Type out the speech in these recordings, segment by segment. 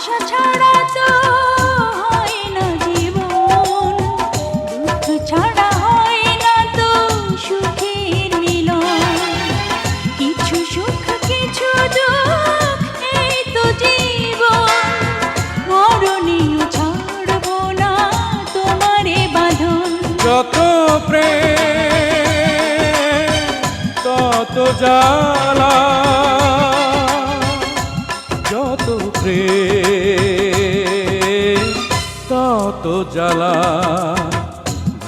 আশা ছাড়া তো হয় না জীবন। দুঃখ ছাড়া হয় না তো সুখের মিলন। কিছু সুখ, কিছু দুঃখ, এই তো জীবন। মরণীয় ছাড়ব না তোমারে বাঁধন। যত প্রেম, তত জ্বালা তত জ্বালা।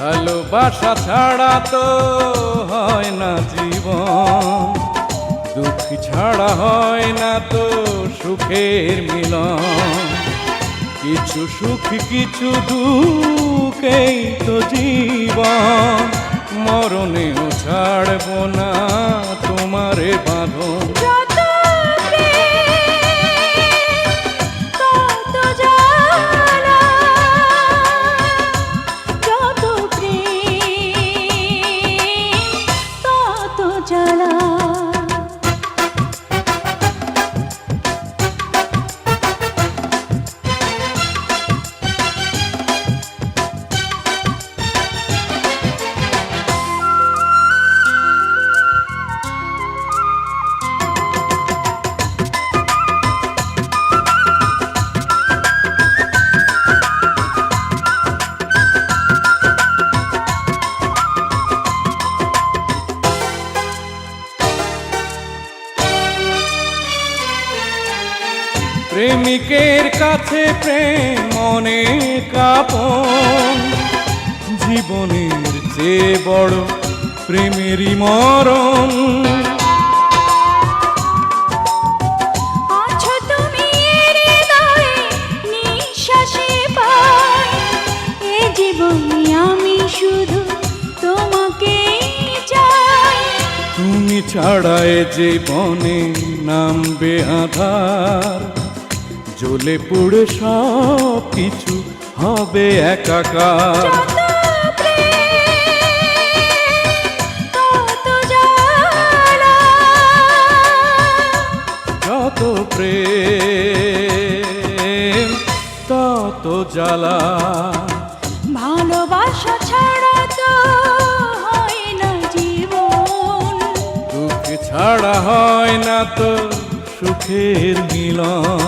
ভালোবাসা ছাড়া তো হয় না জীবন। দুঃখ ছাড়া হয় না তো সুখের মিলন। কিছু সুখ, কিছু দুঃখেই তো জীবন। মরণেও ছাড়ব না। প্রেমিকের কাছে প্রেম অনেক আপন। জীবনের চেয়ে বড় প্রেমেরই মরণ। তুমি ছাড়ায় জীবনে নামবে আধার। জ্বলে পুড়ে সব কিছু হবে একাকার। যত প্রেম তত জ্বালা। ভালোবাসা ছাড়া তো হয় না জীবন। দুঃখ ছাড়া হয় না তো সুখের মিলন।